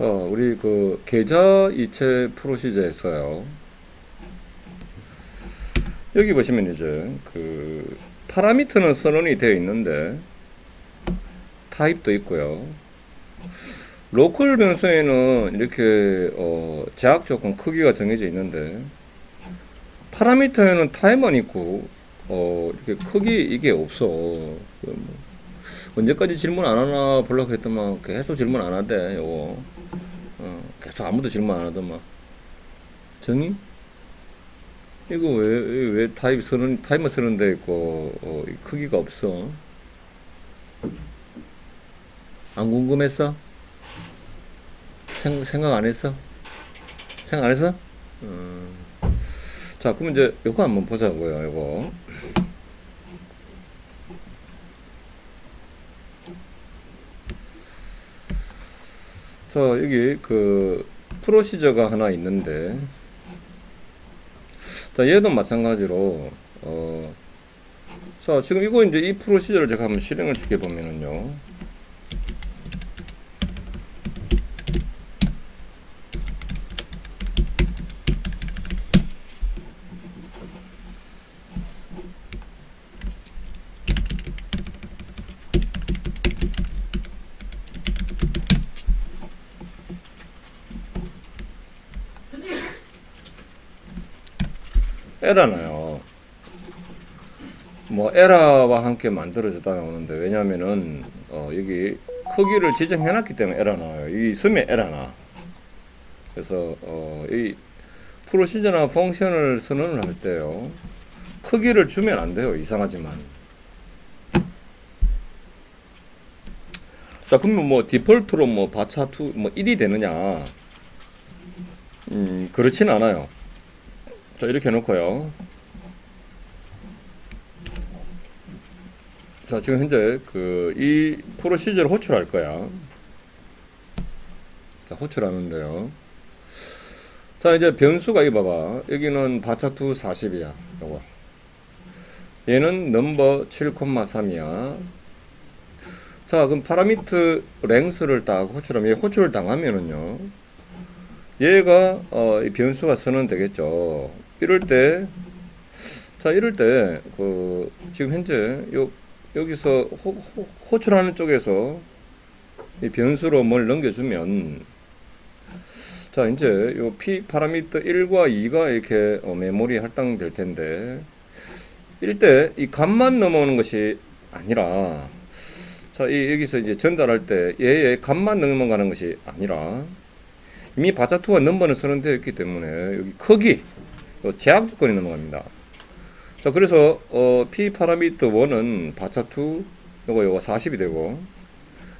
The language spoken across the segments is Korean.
자, 우리 그 계좌 이체 프로시저에서요. 여기 보시면 이제 그 파라미터는 선언이 되어 있는데 타입도 있고요. 로컬 변수에는 이렇게 어, 제약 조건 크기가 정해져 있는데 파라미터에는 타입만 있고 어, 이렇게 크기 이게 없어. 언제까지 질문 안 하나 보려고 했더만 계속 질문 안 하대 요거. 어, 계속 아무도 질문 안 하더만. 정의? 이거 왜, 왜, 왜 타입 서는, 타이머 서는 데 있고, 어, 이 크기가 없어? 안 궁금했어? 생, 생각 안 했어? 생각 안 했어? 음. 자, 그럼 이제 요거 한번 보자고요, 요거. 자, 여기 그 프로시저가 하나 있는데, 자, 얘도 마찬가지로, 어, 자, 지금 이거 이제 이 프로시저를 제가 한번 실행을 시켜보면은요. 에라나요. 뭐 에라와 함께 만들어졌다 나오는데 왜냐면은 어, 여기 크기를 지정해 놨기 때문에 에라 나와요. 이 섬에 에라 나. 그래서 어, 이 프로시저나 펑션을 선언을 할 때요. 크기를 주면 안 돼요. 이상하지만. 자, 그러면 뭐 디폴트로 뭐 바차 2 뭐 1이 되느냐? 음, 그렇진 않아요. 자, 이렇게 해놓고요. 자, 지금 현재 그 이 프로시저를 호출할 거야. 자, 호출하는데요. 자, 이제 변수가 이 봐봐. 여기는 바차2 40이야. 요거. 얘는 넘버 7,3이야. 자, 그럼 파라미터 랭스를 딱 호출하면 얘 호출을 당하면은요. 얘가 어, 이 변수가 선언되겠죠. 이럴 때, 자, 이럴 때, 그, 지금 현재, 요, 여기서 호, 호, 호출하는 쪽에서 이 변수로 뭘 넘겨주면, 자, 이제 요 P 파라미터 1과 2가 이렇게 어, 메모리 할당될 텐데, 이럴 때이 값만 넘어오는 것이 아니라, 자, 이, 여기서 이제 전달할 때 얘의 값만 넘어가는 것이 아니라, 이미 바자투가 넘버는 선언되어 있기 때문에 여기 크기 요 제약 조건이 넘어갑니다. 자 그래서 어, P 파라미터 1은 바차 2 요거 요거 40이 되고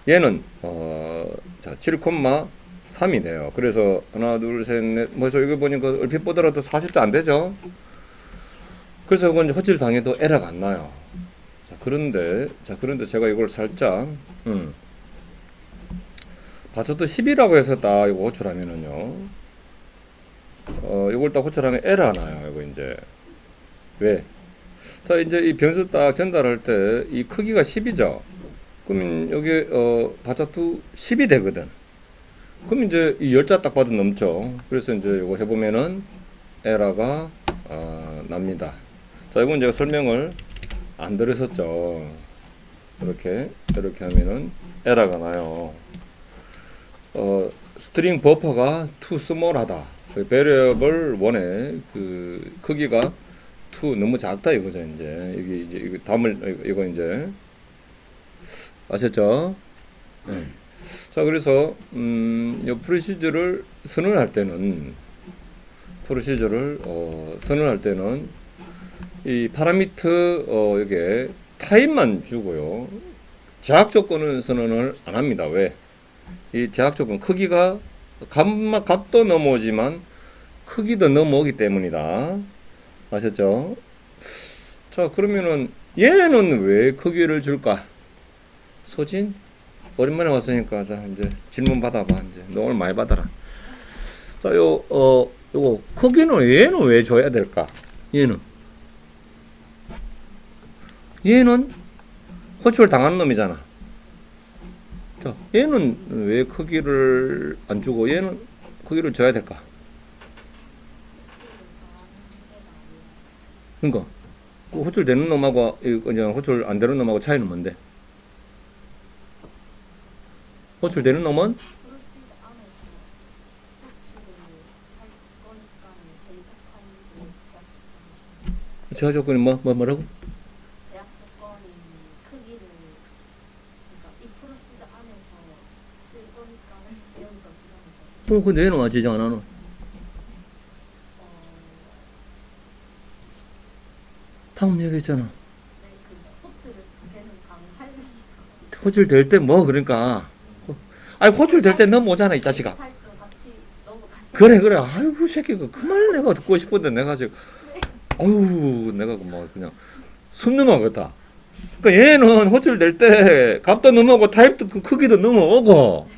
얘는 어, 자 7,3이 돼요. 그래서 하나 둘 셋넷 뭐해서 이거 보니까 얼핏 보더라도 40도 안 되죠. 그래서 이건 허칠 당해도 에러가 안 나요. 자 그런데 자 그런데 제가 이걸 살짝 음. 바쳐도 10이라고 해서 딱 이거 호출하면은요. 어, 이걸 딱 호출하면 에러 나요. 이거 이제. 왜? 자, 이제 이 변수 딱 전달할 때 이 크기가 10이죠. 그러면 여기 어, 바차투 10이 되거든. 그럼 이제 이 열자 딱 봐도 넘죠. 그래서 이제 이거 해보면은 에러가 어, 납니다. 자, 이건 제가 설명을 안 드렸었죠. 이렇게 이렇게 하면은 에러가 나요. 어, 스트링 버퍼가 too small하다. 그 variable 1의 그 크기가 too 너무 작다 이거죠 이제 여기 이제 이거 담을 이거, 이제 아셨죠? 네. 자 그래서 음, 이 프로시저를 선언할 때는 프로시저를 어, 선언할 때는 이 파라미터 어, 여기에 타입만 주고요. 제약 조건은 선언을 안 합니다. 왜? 이 제약 조건 크기가 값도 넘어오지만 크기도 넘어오기 때문이다. 아셨죠? 자 그러면은 얘는 왜 크기를 줄까? 소진 오랜만에 왔으니까 자 이제 질문 받아봐 이제 너 오늘 많이 받아라. 자 요 어 요거 크기는 얘는 왜 줘야 될까? 얘는 얘는 호출 당한 놈이잖아. 자, 얘는 왜 크기를 안 주고 얘는 크기를 줘야 될까? 그러니까 그 호출 되는 놈하고 이 그냥 호출 안 되는 놈하고 차이는 뭔데? 호출 되는 놈은 제가 조건이 뭐, 뭐 뭐라고? 제약 조건이 크기를 그러니까 이 프로시드 안에서 쓸 거니까 여기서 그럼 그 내는 와 지정 안 하노? 어, 방금 얘기했잖아. 네, 그 호출을 걔는 강할 호출 될 때 뭐 그러니까 아니 호출 될 때 넘어오잖아 이 자식아. 그래 그래 아이고 새끼가 그 말 내가 듣고 싶은데 내가 지금 아유 내가 뭐 그냥 숨 넘어가겠다 그러니까 얘는 호출 될 때 값도 넘어오고 타입도 그 크기도 넘어오고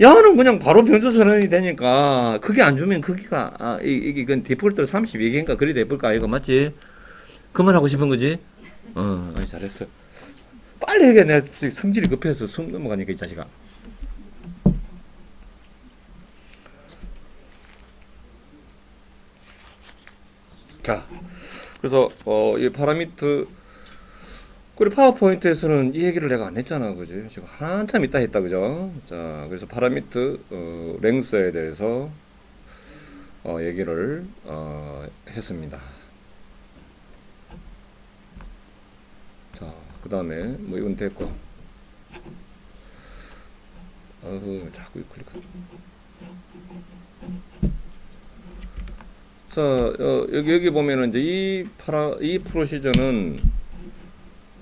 야는 그냥 바로 변수 선언이 되니까 크기 안 주면 크기가 아 이, 이게 그 디폴트 32개인가 그리 돼볼까? 이거 맞지? 그만하고 싶은 거지? 어 잘했어. 빨리 내가 지금 성질이 급해서 숨 넘어가니까 이 자식아. 자, 그래서 어, 이 파라미터 그리고 파워포인트에서는 이 얘기를 내가 안 했잖아, 그지? 지금 한참 있다 했다, 그죠? 자, 그래서 파라미터 어, 랭스에 대해서 어, 얘기를 어, 했습니다. 자, 그 다음에 뭐 이건 됐고. 어후, 자꾸 클릭. 자, 어, 여기 여기 보면은 이제 이 파라 이 프로시저는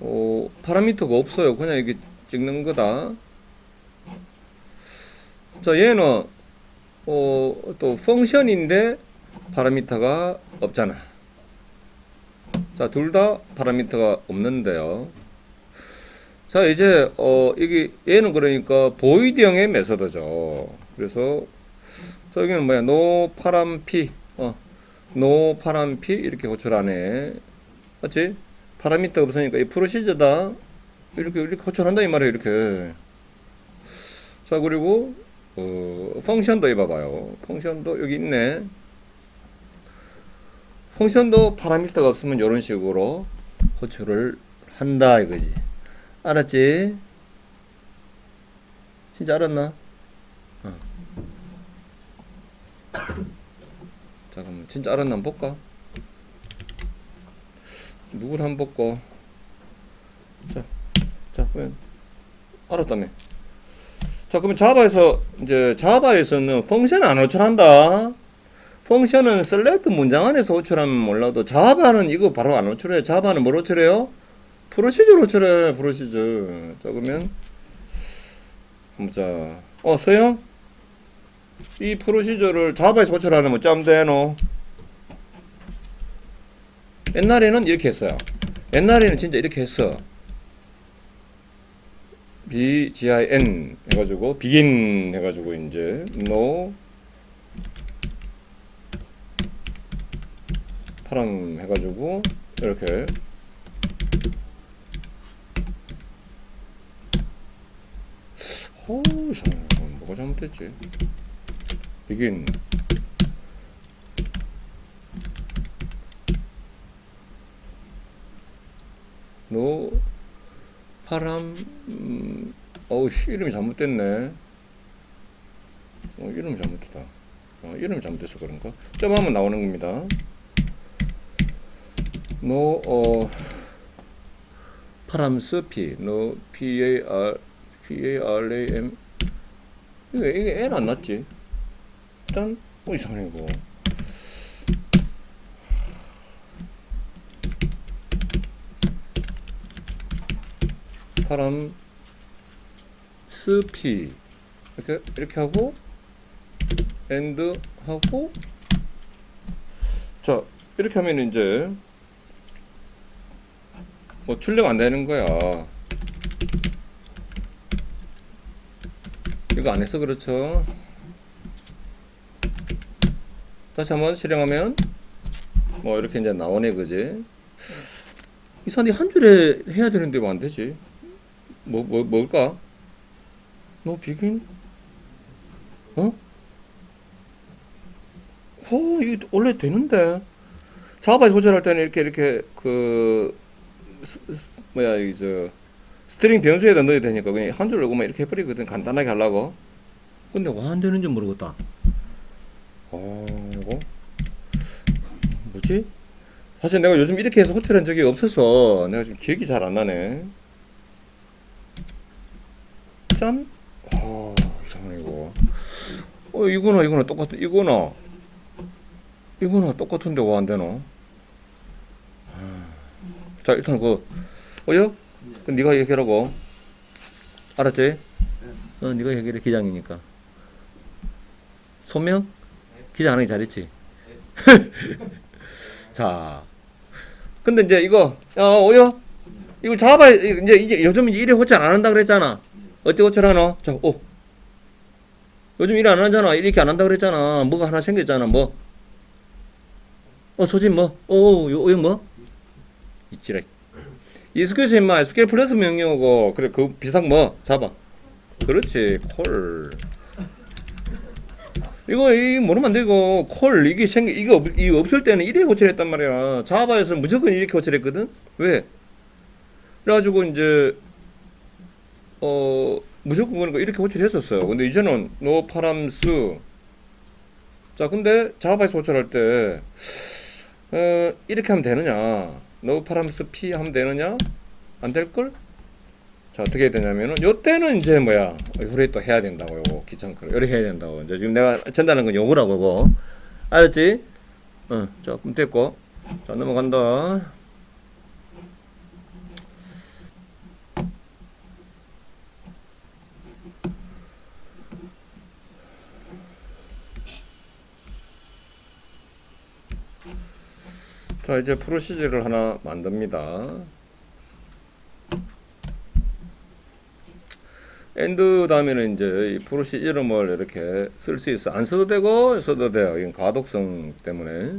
어, 파라미터가 없어요. 그냥 이게 찍는 거다. 자, 얘는 어, 또 펑션인데 파라미터가 없잖아. 자, 둘 다 파라미터가 없는데요. 자, 이제 어, 이게 얘는 그러니까 보이드형의 메서드죠. 그래서 자, 여기는 뭐야? 노 파람 피. 어. 노 파람 피 이렇게 호출하네. 맞지? 파라미터 없으니까 이 프로시저다. 이렇게 이렇게 호출한다 이 말이에요. 이렇게. 자 그리고 어, 펑션도 해봐봐요. 펑션도 여기 있네. 펑션도 파라미터가 없으면 이런 식으로 호출을 한다 이거지. 알았지? 진짜 알았나? 어. 자 그럼 진짜 알았나 한번 볼까? 누구를 한번 볼까? 자, 자 그러면 알았다며. 자 그러면 자바에서 이제 자바에서는 펑션 안 호출한다. 펑션은 셀렉트 문장 안에서 호출하면 몰라도 자바는 이거 바로 안 호출해. 자바는 뭘 호출해요? 프로시저 호출해. 프로시저. 자 그러면 한번 자. 어 서영? 이 프로시저를 자바에서 호출하려면 짬 되노? 옛날에는 이렇게 했어요. 옛날에는 진짜 이렇게 했어. B, G, I, N 해가지고 begin 해가지고 이제 no 파랑 해가지고 이렇게 어우 참, 뭐가 잘못됐지? begin no 파람 음, 어우 씨 이름이 잘못됐네. 어 이름이 잘못됐다. 어 이름이 잘못돼서 그런가? 점하면 나오는 겁니다. no 어 파람스 P no P A R P A R A M. 이게 이게 N 안 났지? 짠? 어, 이상해 이거 사람 스피 이렇게 이렇게 하고 엔드 하고 자 이렇게 하면 이제 뭐 출력 안 되는 거야. 이거 안 해서 그렇죠? 다시 한번 실행하면 뭐 이렇게 이제 나오네 그지? 이 산이 한 줄에 해야 되는데 왜 안 되지 뭐, 뭐, 뭘까? 너 비긴? 어? 어, 이거 원래 되는데. 자바에서 조절할 때는 이렇게 이렇게 그 스- 스- 뭐야 이 저 스트링 변수에다 넣어야 되니까 그냥 한줄 넣고만 이렇게 해버리거든 간단하게 하려고. 근데 왜 안 되는지 모르겠다. 어, 이거 뭐지? 사실 내가 요즘 이렇게 해서 호텔 한 적이 없어서 내가 지금 기억이 잘 안 나네. 짠? 아, 이상하네 이거. 어, 이거나 이거나 똑같은 이거나 이거나 똑같은데 왜 안 되노? 아, 자 일단 그 어여? 그 네가 얘기하라고. 알았지? 어, 네가 얘기해 기장이니까. 소명? 기장 안 하기 잘했지? 자, 근데 이제 이거 어 오요 이걸 잡아야 이제 이제 요즘 일에 호출 안 한다 그랬잖아. 어떻게 호출하노? 자, 오. 요즘 일 안 하잖아. 이렇게 안 한다 그랬잖아. 뭐가 하나 생겼잖아. 뭐? 어, 소진 뭐? 오, 요, 요 뭐? 있지라. 이스큐스 임마, 스케일 플러스 명령어고, 그래, 그 비슷한 뭐? 잡아. 그렇지, 콜. 이거, 이, 모르면 안 되고, 콜, 이게 생, 이게 없, 이 없을 때는 이렇게 호출했단 말이야. 자바에서는 무조건 이렇게 호출했거든? 왜? 그래가지고, 이제, 어, 무조건 그러니까 이렇게 호출했었어요. 근데 이제는 노 파람스. 자, 근데 자바에서 호출할 때, 어, 이렇게 하면 되느냐? 노 파람스 P 하면 되느냐? 안 될걸? 자, 어떻게 해야 되냐면은, 요때는 이제 뭐야, 요래 또 해야 된다고, 요거. 귀찮고. 요래 해야 된다고. 이제 지금 내가 전달하는 건 요거라고, 요거. 알았지? 어, 조금 됐고. 자, 넘어간다. 자, 이제 프로시저를 하나 만듭니다. 엔드 다음에는 이제 이 프로시 이름을 이렇게 쓸 수 있어. 안 써도 되고 써도 돼요. 이건 가독성 때문에.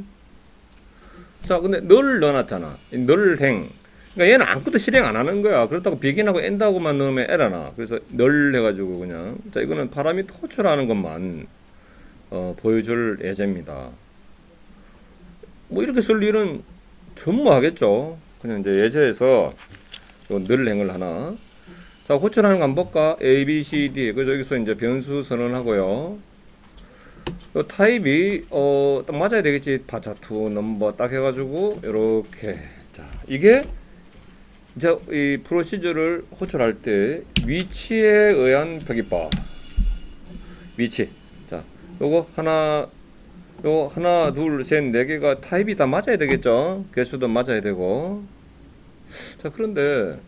자, 근데 늘 넣어놨잖아. 늘 행. 그러니까 얘는 아무것도 실행 안 하는 거야. 그렇다고 비긴하고 엔드하고만 넣으면 에러나. 그래서 늘 해가지고 그냥. 자, 이거는 바람이 호출하는 것만 어, 보여줄 예제입니다. 뭐 이렇게 쓸 일은 전무하겠죠. 그냥 이제 예제에서 늘 행을 하나. 자, 호출하는 볼까? A, B, C, D. 그래서 여기서 이제 변수 선언하고요. 요 타입이 어, 딱 맞아야 되겠지. 바차투 넘버 딱 해가지고 이렇게 자 이게 이제 이 프로시저를 호출할 때 위치에 의한 표기법 위치 자 요거 하나 요 하나 둘셋네 개가 타입이 다 맞아야 되겠죠? 개수도 맞아야 되고. 자 그런데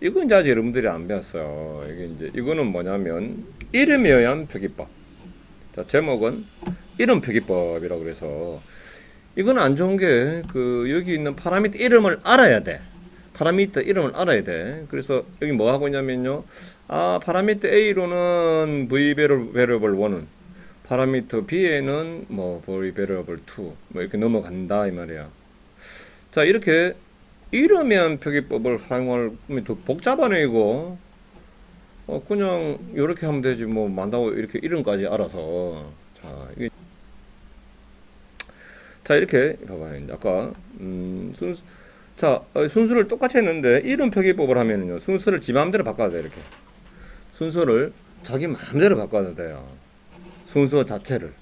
이건 이제 아직 여러분들이 안 배웠어요. 이게 이제 이거는 뭐냐면 이름에 의한 표기법. 자 제목은 이름 표기법이라고 그래서 이건 안 좋은 게 그 여기 있는 파라미터 이름을 알아야 돼. 파라미터 이름을 알아야 돼. 그래서 여기 뭐 하고 있냐면요. 아 파라미터 A로는 V variable 1은 파라미터 B에는 뭐 V variable 2뭐 이렇게 넘어간다 이 말이야. 자 이렇게 이름이한 표기법을 사용하면 더 복잡하네 이거. 어 그냥 이렇게 하면 되지 뭐 만다고 이렇게 이름까지 알아서. 자 이게 자 이렇게 봐봐요. 아까 음 순수 자 어, 순수를 똑같이 했는데 이름 표기법을 하면은요 순수를 지 마음대로 바꿔야 돼 이렇게. 순서를 자기 마음대로 바꿔야 돼요 순서 자체를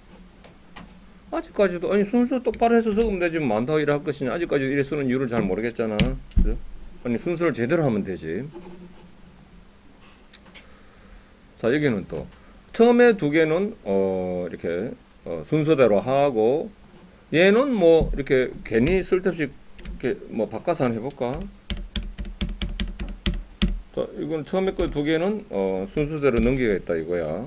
아직까지도 아니 순서 똑바로 해서 적으면 되지 뭐 많다고 이래 할 것이냐 아직까지 이래 쓰는 이유를 잘 모르겠잖아 그죠? 아니 순서를 제대로 하면 되지 자 여기는 또 처음에 두 개는 어 이렇게 어, 순서대로 하고 얘는 뭐 이렇게 괜히 쓸데없이 이렇게 뭐 바꿔서 한번 해볼까? 자 이건 처음에 거 두 개는 어, 순서대로 넘기겠다 이거야.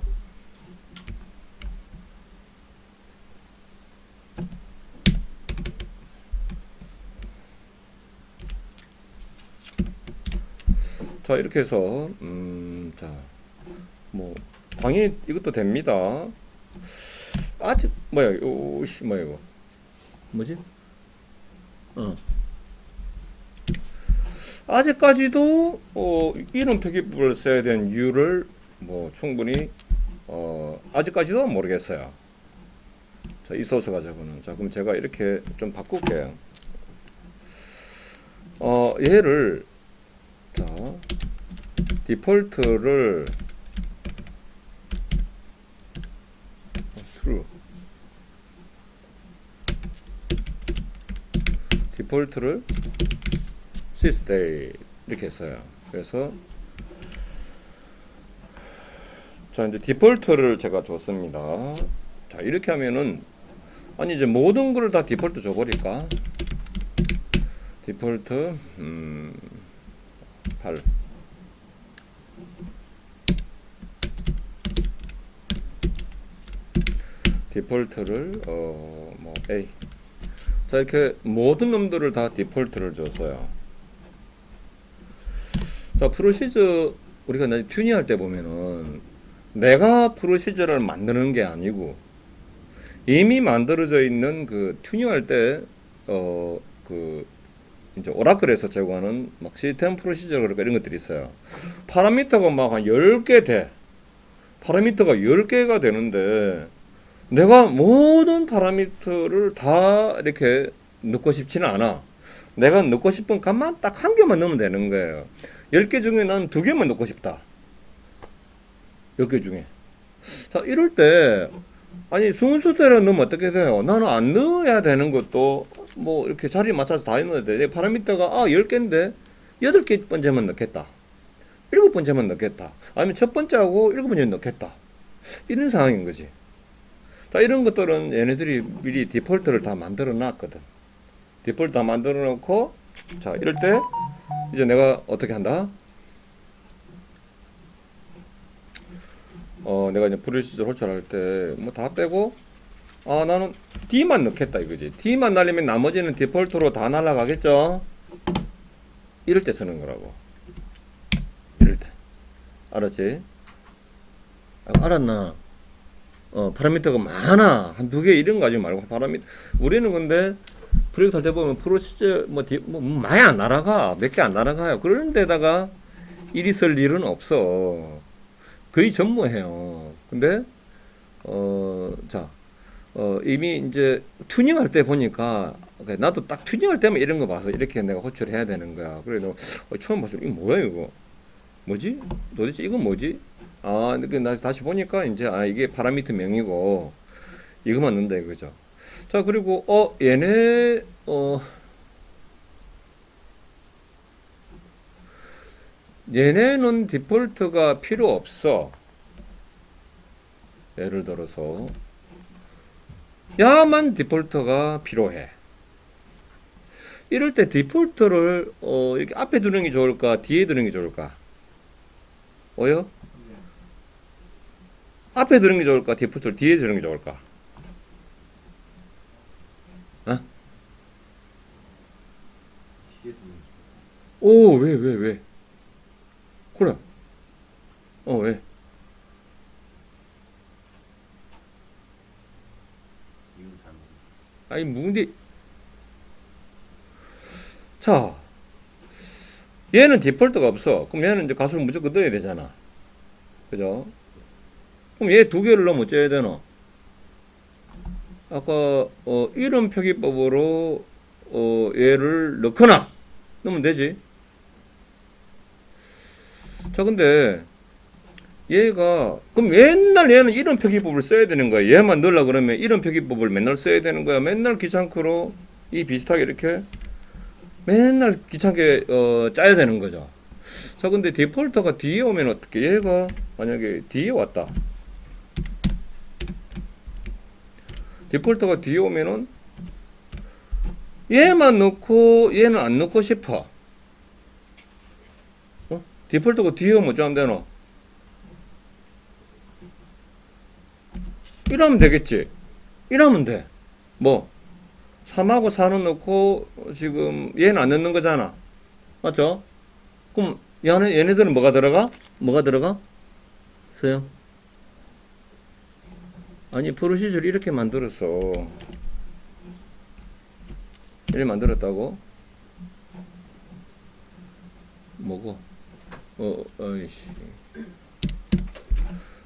자 이렇게 해서 음 자 뭐 당연히 이것도 됩니다. 아직 뭐야 오씨 뭐야 이거 뭐지? 어 아직까지도 어 이런 표기법을 써야 되는 이유를 뭐 충분히 어, 아직까지도 모르겠어요. 자, 이 소스 가지고는 자 그럼 제가 이렇게 좀 바꿀게요. 어, 얘를 자 디폴트를 어, true 디폴트를 sysday 이렇게 했어요. 그래서 자 이제 디폴트를 제가 줬습니다. 자 이렇게 하면은 아니 이제 모든 걸 다 디폴트 줘버릴까? 디폴트 음, 8 디폴트를 어 뭐 A 자 이렇게 모든 놈들을 다 디폴트를 줬어요. 자 프로시저 우리가 튜닝할 때 보면은 내가 프로시저를 만드는 게 아니고 이미 만들어져 있는 그 튜닝할 때 어 그 이제 오라클에서 제공하는 막 시스템 프로시저 그러니까 이런 것들이 있어요. 파라미터가 막 한 10개 돼. 파라미터가 10개가 되는데 내가 모든 파라미터를 다 이렇게 넣고 싶지는 않아. 내가 넣고 싶은 값만 딱 한 개만 넣으면 되는 거예요. 10개 중에 난 두 개만 넣고 싶다. 10개 중에. 자, 이럴 때, 아니, 순서대로 넣으면 어떻게 돼요? 나는 안 넣어야 되는 것도, 뭐, 이렇게 자리 맞춰서 다 넣어야 돼. 내 파라미터가, 아, 10개인데, 8개 번째만 넣겠다. 7번째만 넣겠다. 아니면 첫 번째하고 7번째 넣겠다. 이런 상황인 거지. 자, 이런 것들은 얘네들이 미리 디폴트를 다 만들어 놨거든. 디폴트 다 만들어 놓고, 자, 이럴 때, 이제 내가 어떻게 한다? 어, 내가 이제 프로시저 호출할 때 뭐 다 빼고 아, 나는 D만 넣겠다 이거지. D만 날리면 나머지는 디폴트로 다 날아가겠죠? 이럴 때 쓰는 거라고. 이럴 때. 알았지? 아, 알았나? 어, 파라미터가 많아. 한 두 개 이런 거 가지고 말고 파라미터. 우리는 근데 프로젝트 할 때 보면 프로시저 뭐, 디, 뭐 많이 안 날아가. 몇 개 안 날아가요. 그런 데다가 일이 쓸 일은 없어. 거의 전무해요. 근데 어, 자, 어, 이미 이제 튜닝할 때 보니까 그러니까 나도 딱 튜닝할 때만 이런 거 봐서 이렇게 내가 호출해야 되는 거야. 그래도 어, 처음 봤을 때 이거 뭐야 이거? 뭐지? 도대체 이건 뭐지? 아, 근데 나 다시 보니까 이제 아 이게 파라미터 명이고 이거만 넣는다 이거죠. 자, 그리고 어 얘네 어 얘네는 디폴트가 필요 없어. 예를 들어서 야만 디폴트가 필요해. 이럴 때 디폴트를 어 이렇게 앞에 두는 게 좋을까 뒤에 두는 게 좋을까? 어요? 앞에 두는 게 좋을까 디폴트를 뒤에 두는 게 좋을까? 뒤에 두는 오, 왜, 왜, 왜? 그래. 어, 왜? 이유 잘못. 아니, 뭉디. 자, 얘는 디폴트가 없어. 그럼 얘는 이제 가수를 무조건 넣어야 되잖아. 그죠? 그럼 얘 두 개를 넣으면 어째야 되나? 아까, 어, 이름 표기법으로, 어, 얘를 넣거나, 넣으면 되지. 자, 근데, 얘가, 그럼 맨날 얘는 이름 표기법을 써야 되는 거야. 얘만 넣으려 그러면 이름 표기법을 맨날 써야 되는 거야. 맨날 귀찮고로, 이 비슷하게 이렇게, 맨날 귀찮게, 어, 짜야 되는 거죠. 자, 근데 디폴터가 뒤에 오면 어떻게, 얘가 만약에 뒤에 왔다. 디폴터가 뒤에 오면은, 얘만 넣고, 얘는 안 넣고 싶어. 어? 디폴트가 뒤에 오면 어쩌면 되노? 이러면 되겠지. 이러면 돼. 뭐? 3하고 4는 넣고 지금 얘는 안 넣는 거잖아. 맞죠? 그럼 얘네, 얘네들은 뭐가 들어가? 뭐가 들어가? 서요? 아니 프로시저를 이렇게 만들었어. 이렇게 만들었다고? 뭐고? 어, 어이씨.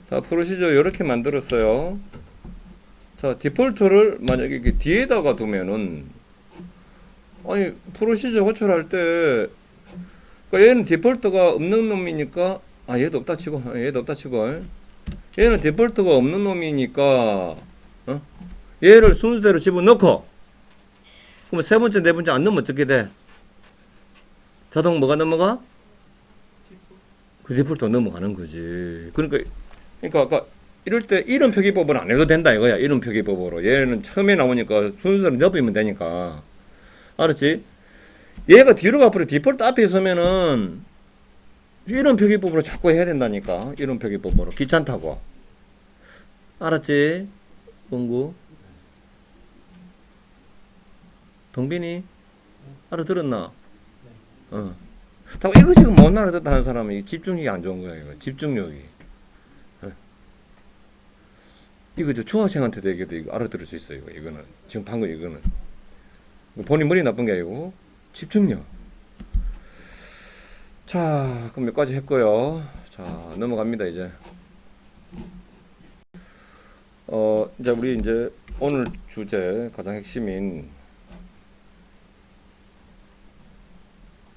자, 프로시저 이렇게 만들었어요. 자, 디폴트를 만약에 이렇게 뒤에다가 두면은 아니 프로시저 호출할 때 그러니까 얘는 디폴트가 없는 놈이니까 아 얘도 없다 치고 아, 얘도 없다 치고 얘는 디폴트가 없는 놈이니까 어? 얘를 순서대로 집어넣고 그러면 세 번째 네 번째 안 넣으면 어떻게 돼? 자동 뭐가 넘어가? 그 디폴트 넘어가는 거지. 그러니까 그러니까 아까 이럴 때 이름 표기법을 안 해도 된다 이거야. 이름 표기법으로. 얘는 처음에 나오니까 순서대로 넣으면 되니까. 알았지? 얘가 뒤로 앞으로 디폴트 앞에 있으면은 이름 표기법으로 자꾸 해야 된다니까. 이름 표기법으로. 귀찮다고. 알았지? 공구. 동빈이 알아들었나? 어. 이거 지금 못 알아듣다 하는 사람은 이 집중력이 안 좋은 거야, 이거. 집중력이. 어. 이거 저 중학생한테도 얘기해도 이거 알아들을 수 있어요, 이거. 이거는. 지금 방금 이거는. 본인 머리 나쁜 게 아니고, 집중력. 자, 그럼 몇 가지 했고요. 자, 넘어갑니다, 이제. 어, 이제 우리 이제 오늘 주제 가장 핵심인